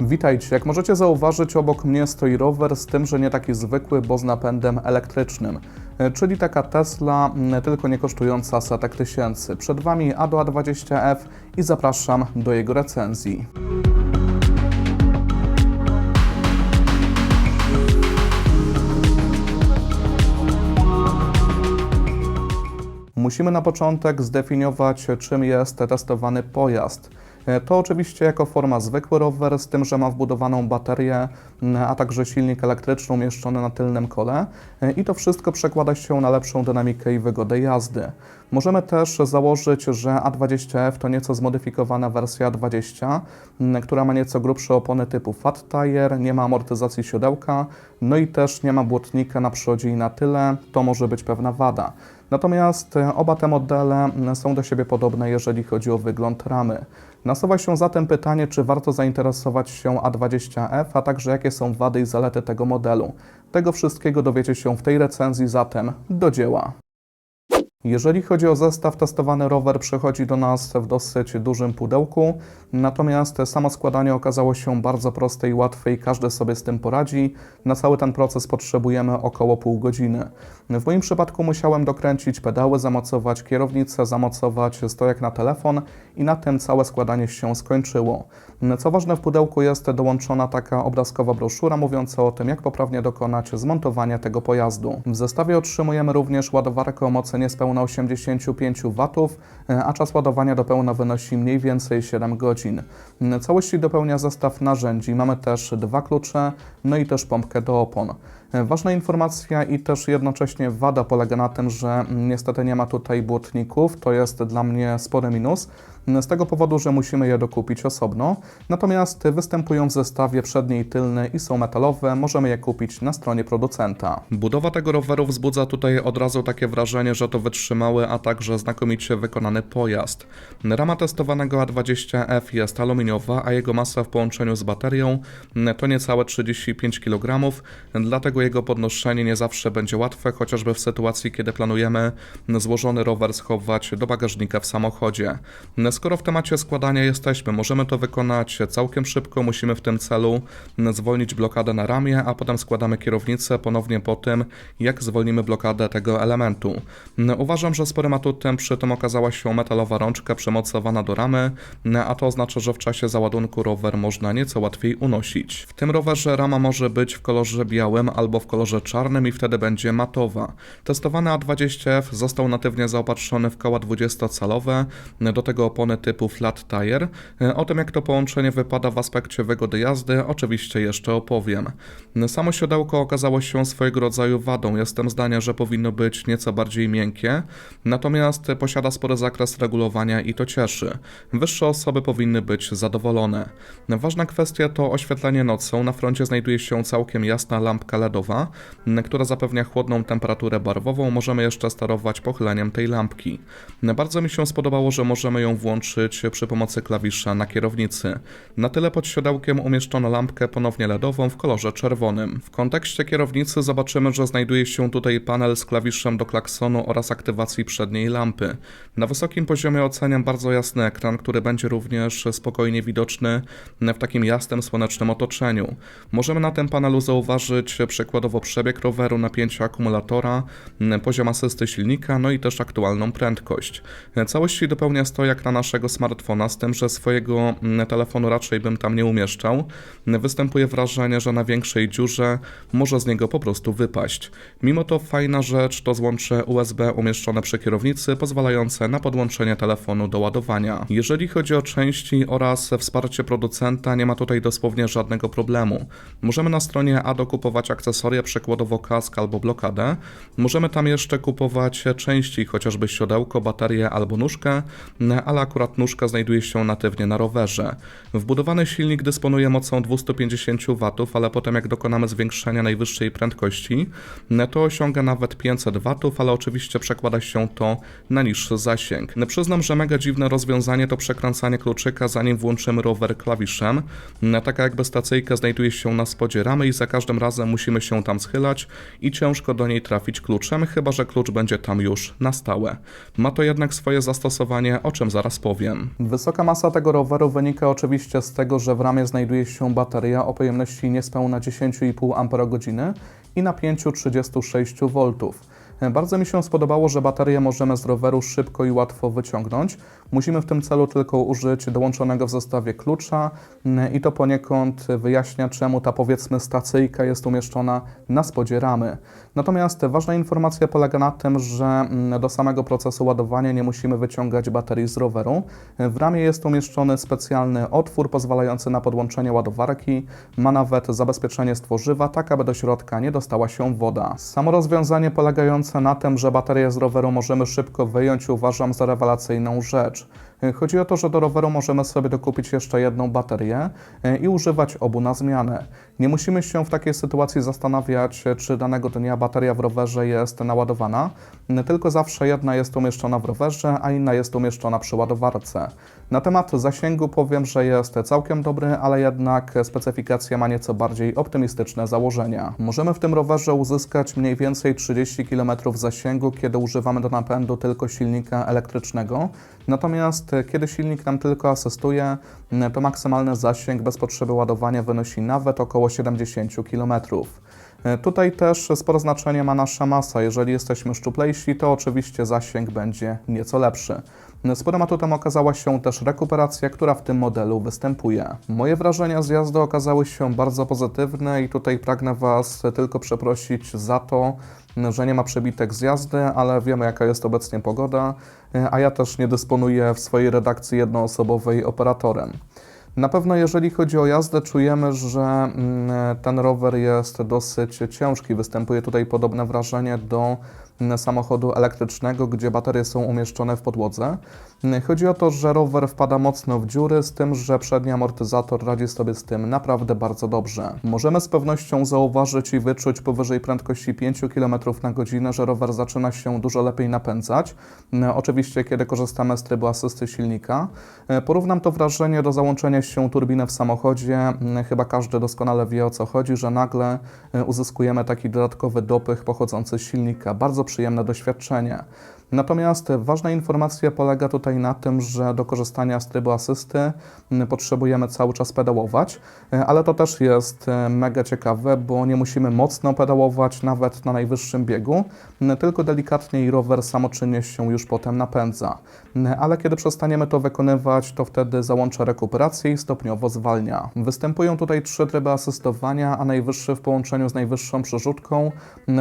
Witajcie. Jak możecie zauważyć, obok mnie stoi rower, z tym, że nie taki zwykły, bo z napędem elektrycznym. E, Czyli taka Tesla, tylko nie kosztująca setek tysięcy. Przed Wami Ado A20F i zapraszam do jego recenzji. Musimy na początek zdefiniować, czym jest testowany pojazd. E, To oczywiście jako forma zwykły rower, z tym, że ma wbudowaną baterię, a także silnik elektryczny umieszczony na tylnym kole E, i to wszystko przekłada się na lepszą dynamikę i wygodę jazdy. Możemy też założyć, że A20F to nieco zmodyfikowana wersja A20, m, która ma nieco grubsze opony typu Fat Tire, nie ma amortyzacji siodełka, no i też nie ma błotnika na przodzie i na tyle, to może być pewna wada. Natomiast e, oba te modele są do siebie podobne, jeżeli chodzi o wygląd ramy. Nasuwa się zatem pytanie, czy warto zainteresować się A20F, a także jakie są wady i zalety tego modelu. Tego wszystkiego dowiecie się w tej recenzji, zatem do dzieła. Jeżeli chodzi o zestaw, testowany rower przychodzi do nas w dosyć dużym pudełku, natomiast samo składanie okazało się bardzo proste i łatwe i każdy sobie z tym poradzi. Na cały ten proces potrzebujemy około pół godziny. W moim przypadku musiałem dokręcić pedały, zamocować kierownicę, zamocować stojak na telefon i na tym całe składanie się skończyło. Co ważne, w pudełku jest dołączona taka obrazkowa broszura mówiąca o tym, jak poprawnie dokonać zmontowania tego pojazdu. W zestawie otrzymujemy również ładowarkę o mocy niespełna 85 W, a czas ładowania do pełna wynosi mniej więcej 7 godzin. Całości dopełnia zestaw narzędzi. Mamy też dwa klucze, no i też pompkę do opon. Ważna informacja i też jednocześnie wada polega na tym, że niestety nie ma tutaj błotników. To jest dla mnie spory minus. Z tego powodu, że musimy je dokupić osobno. Natomiast występują w zestawie przedni i tylny i są metalowe. Możemy je kupić na stronie producenta. Budowa tego roweru wzbudza tutaj od razu takie wrażenie, że to wytrzymały, a także znakomicie wykonany pojazd. Rama testowanego A20F jest aluminiowa, a jego masa w połączeniu z baterią to niecałe 35 kg, dlatego jego podnoszenie nie zawsze będzie łatwe, chociażby w sytuacji, kiedy planujemy złożony rower schować do bagażnika w samochodzie. Skoro w temacie składania jesteśmy, możemy to wykonać całkiem szybko, musimy w tym celu zwolnić blokadę na ramię, a potem składamy kierownicę ponownie po tym, jak zwolnimy blokadę tego elementu. Uważam, że sporym atutem przy tym okazała się metalowa rączka przymocowana do ramy, a to oznacza, że w czasie załadunku rower można nieco łatwiej unosić. W tym rowerze rama może być w kolorze białym albo w kolorze czarnym i wtedy będzie matowa. Testowany A20F został natywnie zaopatrzony w koła 20-calowe, do tego opony typu flat tire. O tym jak to połączenie wypada w aspekcie wygody jazdy oczywiście jeszcze opowiem. Samo siodełko okazało się swojego rodzaju wadą. Jestem zdania, że powinno być nieco bardziej miękkie, natomiast posiada spory zakres regulowania i to cieszy. Wyższe osoby powinny być zadowolone. Ważna kwestia to oświetlenie nocą. Na froncie znajduje się całkiem jasna lampka LEDowa, która zapewnia chłodną temperaturę barwową. Możemy jeszcze sterować pochyleniem tej lampki. Bardzo mi się spodobało, że możemy ją włączyć przy pomocy klawisza na kierownicy. Na tyle pod siodełkiem umieszczono lampkę ponownie LEDową w kolorze czerwonym. W kontekście kierownicy zobaczymy, że znajduje się tutaj panel z klawiszem do klaksonu oraz aktywacji przedniej lampy. Na wysokim poziomie oceniam bardzo jasny ekran, który będzie również spokojnie widoczny w takim jasnym, słonecznym otoczeniu. Możemy na tym panelu zauważyć przykładowo przebieg roweru, napięcie akumulatora, poziom asysty silnika, no i też aktualną prędkość. Całości dopełnia stojak na naszego smartfona, z tym, że swojego mm, telefonu raczej bym tam nie umieszczał. Występuje wrażenie, że na większej dziurze może z niego po prostu wypaść. Mimo to fajna rzecz to złącze USB umieszczone przy kierownicy, pozwalające na podłączenie telefonu do ładowania. Jeżeli chodzi o części oraz wsparcie producenta, nie ma tutaj dosłownie żadnego problemu. Możemy na stronie ADO kupować akcesoria, przykładowo kask albo blokadę. Możemy tam jeszcze kupować części, chociażby siodełko, baterię albo nóżkę, ale akurat nóżka znajduje się natywnie na rowerze. Wbudowany silnik dysponuje mocą 250 W, ale potem jak dokonamy zwiększenia najwyższej prędkości, to osiąga nawet 500 W, ale oczywiście przekłada się to na niższy zasięg. Przyznam, że mega dziwne rozwiązanie to przekręcanie kluczyka zanim włączymy rower klawiszem. Taka jakby stacyjka znajduje się na spodzie ramy i za każdym razem musimy się tam schylać i ciężko do niej trafić kluczem, chyba że klucz będzie tam już na stałe. Ma to jednak swoje zastosowanie, o czym zaraz powiem. Wysoka masa tego roweru wynika oczywiście z tego, że w ramie znajduje się bateria o pojemności niespełna 10,5 Ah i napięciu 36 V. Bardzo mi się spodobało, że baterię możemy z roweru szybko i łatwo wyciągnąć. Musimy w tym celu tylko użyć dołączonego w zestawie klucza mm, i to poniekąd wyjaśnia, czemu ta powiedzmy stacyjka jest umieszczona na spodzie ramy. Natomiast ważna informacja polega na tym, że mm, do samego procesu ładowania nie musimy wyciągać baterii z roweru. W ramie jest umieszczony specjalny otwór pozwalający na podłączenie ładowarki. Ma nawet zabezpieczenie z tworzywa, tak aby do środka nie dostała się woda. Samo rozwiązanie polegające na tym, że baterię z roweru możemy szybko wyjąć, uważam za rewelacyjną rzecz. Chodzi o to, że do roweru możemy sobie dokupić jeszcze jedną baterię e, i używać obu na zmianę. Nie musimy się w takiej sytuacji zastanawiać, czy danego dnia bateria w rowerze jest naładowana, tylko zawsze jedna jest umieszczona w rowerze, a inna jest umieszczona przy ładowarce. Na temat zasięgu powiem, że jest całkiem dobry, ale jednak specyfikacja ma nieco bardziej optymistyczne założenia. Możemy w tym rowerze uzyskać mniej więcej 30 km zasięgu, kiedy używamy do napędu tylko silnika elektrycznego, natomiast kiedy silnik nam tylko asystuje, to maksymalny zasięg bez potrzeby ładowania wynosi nawet około 70 km. Tutaj też sporo znaczenie ma nasza masa. Jeżeli jesteśmy szczuplejsi, to oczywiście zasięg będzie nieco lepszy. Sporym atutem okazała się też rekuperacja, która w tym modelu występuje. Moje wrażenia z jazdy okazały się bardzo pozytywne i tutaj pragnę Was tylko przeprosić za to, że nie ma przebitek z jazdy, ale wiemy jaka jest obecnie pogoda, a ja też nie dysponuję w swojej redakcji jednoosobowej operatorem. Na pewno jeżeli chodzi o jazdę, czujemy, że mm, ten rower jest dosyć ciężki. Występuje tutaj podobne wrażenie do samochodu elektrycznego, gdzie baterie są umieszczone w podłodze. Chodzi o to, że rower wpada mocno w dziury, z tym, że przedni amortyzator radzi sobie z tym naprawdę bardzo dobrze. Możemy z pewnością zauważyć i wyczuć powyżej prędkości 5 km na godzinę, że rower zaczyna się dużo lepiej napędzać. Oczywiście, kiedy korzystamy z trybu asysty silnika. Porównam to wrażenie do załączenia się turbiny w samochodzie. Chyba każdy doskonale wie o co chodzi, że nagle uzyskujemy taki dodatkowy dopych pochodzący z silnika. Bardzo przyjemne doświadczenie. Natomiast ważna informacja polega tutaj na tym, że do korzystania z trybu asysty potrzebujemy cały czas pedałować, ale to też jest mega ciekawe, bo nie musimy mocno pedałować nawet na najwyższym biegu, tylko delikatnie i rower samoczynnie się już potem napędza. Ale kiedy przestaniemy to wykonywać, to wtedy załącza rekuperację i stopniowo zwalnia. Występują tutaj trzy tryby asystowania, a najwyższy w połączeniu z najwyższą przerzutką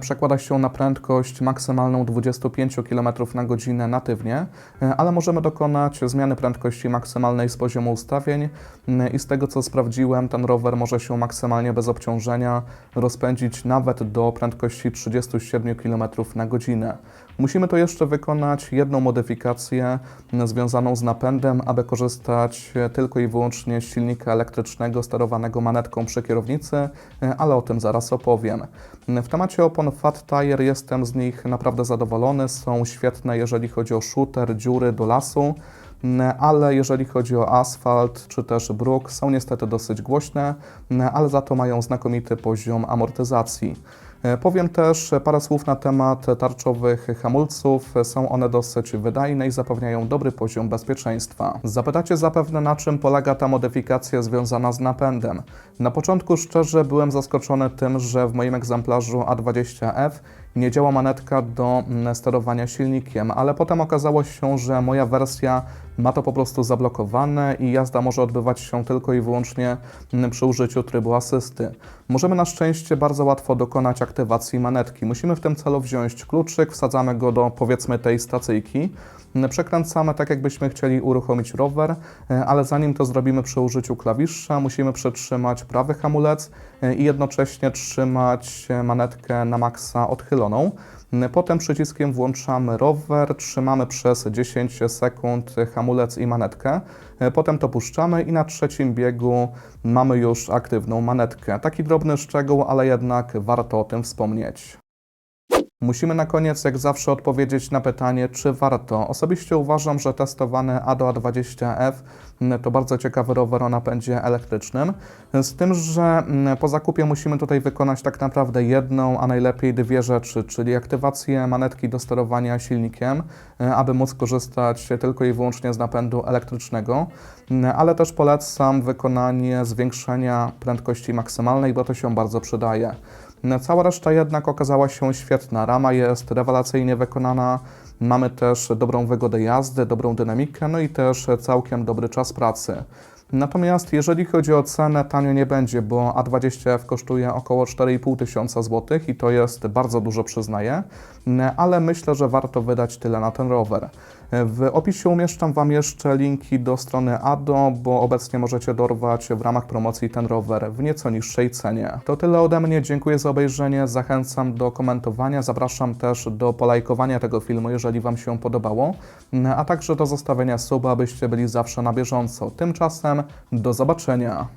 przekłada się na prędkość maksymalną 25 km na godzinę natywnie, e, ale możemy dokonać zmiany prędkości maksymalnej z poziomu ustawień e, i z tego co sprawdziłem, ten rower może się maksymalnie bez obciążenia rozpędzić nawet do prędkości 37 km na godzinę. Musimy to jeszcze wykonać jedną modyfikację związaną z napędem, aby korzystać tylko i wyłącznie z silnika elektrycznego sterowanego manetką przy kierownicy, e, ale o tym zaraz opowiem. W temacie opon Fat Tire jestem z nich naprawdę zadowolony, są świetne jeżeli chodzi o shooter, dziury do lasu, ale jeżeli chodzi o asfalt czy też bruk, są niestety dosyć głośne, ale za to mają znakomity poziom amortyzacji. E, powiem też parę słów na temat tarczowych hamulców. Są one dosyć wydajne i zapewniają dobry poziom bezpieczeństwa. Zapytacie zapewne na czym polega ta modyfikacja związana z napędem. Na początku szczerze byłem zaskoczony tym, że w moim egzemplarzu A20F nie działa manetka do mm, sterowania silnikiem, ale potem okazało się, że moja wersja ma to po prostu zablokowane i jazda może odbywać się tylko i wyłącznie przy użyciu trybu asysty. Możemy na szczęście bardzo łatwo dokonać aktywacji manetki. Musimy w tym celu wziąć kluczyk, wsadzamy go do powiedzmy tej stacyjki, przekręcamy tak jakbyśmy chcieli uruchomić rower, e, ale zanim to zrobimy przy użyciu klawisza, musimy przytrzymać prawy hamulec e, i jednocześnie trzymać manetkę na maksa odchyloną. Potem przyciskiem włączamy rower, trzymamy przez 10 sekund hamulec i manetkę. Potem to puszczamy i na trzecim biegu mamy już aktywną manetkę. Taki drobny szczegół, ale jednak warto o tym wspomnieć. Musimy na koniec, jak zawsze, odpowiedzieć na pytanie, czy warto. Osobiście uważam, że testowany ADO A20F mm, to bardzo ciekawy rower o napędzie elektrycznym, z tym, że mm, po zakupie musimy tutaj wykonać tak naprawdę jedną, a najlepiej dwie rzeczy, czyli aktywację manetki do sterowania silnikiem, e, aby móc korzystać tylko i wyłącznie z napędu elektrycznego, Mm, ale też polecam wykonanie zwiększenia prędkości maksymalnej, bo to się bardzo przydaje. Cała reszta jednak okazała się świetna. Rama jest rewelacyjnie wykonana. Mamy też dobrą wygodę jazdy, dobrą dynamikę, no i też całkiem dobry czas pracy. Natomiast jeżeli chodzi o cenę, tanio nie będzie, bo A20F kosztuje około 4,5 tysiąca złotych i to jest bardzo dużo, przyznaję, ale myślę, że warto wydać tyle na ten rower. W opisie umieszczam Wam jeszcze linki do strony ADO, bo obecnie możecie dorwać w ramach promocji ten rower w nieco niższej cenie. To tyle ode mnie, dziękuję za obejrzenie, zachęcam do komentowania, zapraszam też do polajkowania tego filmu, jeżeli Wam się podobało, a także do zostawienia suba, abyście byli zawsze na bieżąco. Tymczasem do zobaczenia.